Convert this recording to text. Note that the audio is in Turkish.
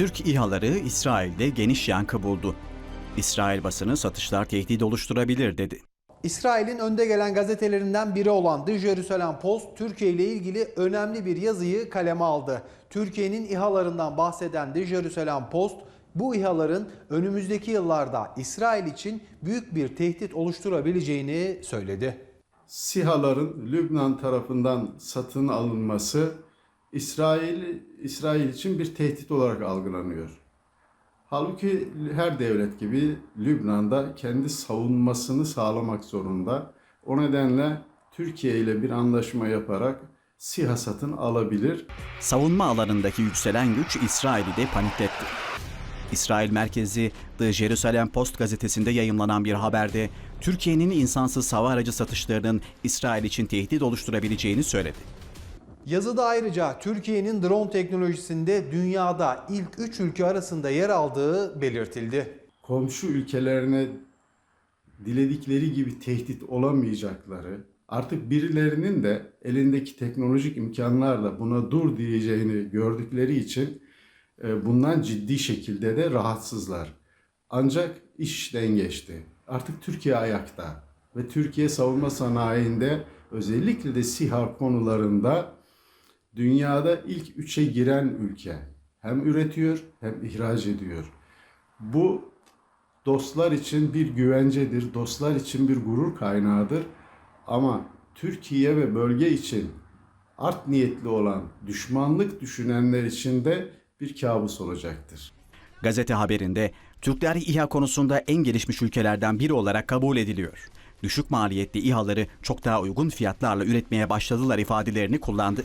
Türk İHA'ları İsrail'de geniş yankı buldu. İsrail basını satışlar tehdit oluşturabilir dedi. İsrail'in önde gelen gazetelerinden biri olan The Jerusalem Post, Türkiye ile ilgili önemli bir yazıyı kaleme aldı. Türkiye'nin İHA'larından bahseden The Jerusalem Post, bu İHA'ların önümüzdeki yıllarda İsrail için büyük bir tehdit oluşturabileceğini söyledi. SİHA'ların Lübnan tarafından satın alınması İsrail İsrail için bir tehdit olarak algılanıyor. Halbuki her devlet gibi Lübnan'da kendi savunmasını sağlamak zorunda. O nedenle Türkiye ile bir anlaşma yaparak SİHA satın alabilir. Savunma alanındaki yükselen güç İsrail'i de panikletti. İsrail merkezi The Jerusalem Post gazetesinde yayımlanan bir haberde Türkiye'nin insansız hava aracı satışlarının İsrail için tehdit oluşturabileceğini söyledi. Yazıda ayrıca Türkiye'nin drone teknolojisinde dünyada ilk 3 ülke arasında yer aldığı belirtildi. komşu ülkelerine diledikleri gibi tehdit olamayacakları, artık birilerinin de elindeki teknolojik imkanlarla buna dur diyeceğini gördükleri için e, bundan ciddi şekilde de rahatsızlar. Ancak iş işten geçti. Artık Türkiye ayakta ve Türkiye savunma sanayinde özellikle de SİHA konularında dünyada ilk üçe giren ülke. Hem üretiyor hem ihraç ediyor. Bu dostlar için bir güvencedir, dostlar için bir gurur kaynağıdır. Ama Türkiye ve bölge için art niyetli olan, düşmanlık düşünenler için de bir kabus olacaktır. Gazete haberinde Türkler İHA konusunda en gelişmiş ülkelerden biri olarak kabul ediliyor. Düşük maliyetli İHA'ları çok daha uygun fiyatlarla üretmeye başladılar ifadelerini kullandı.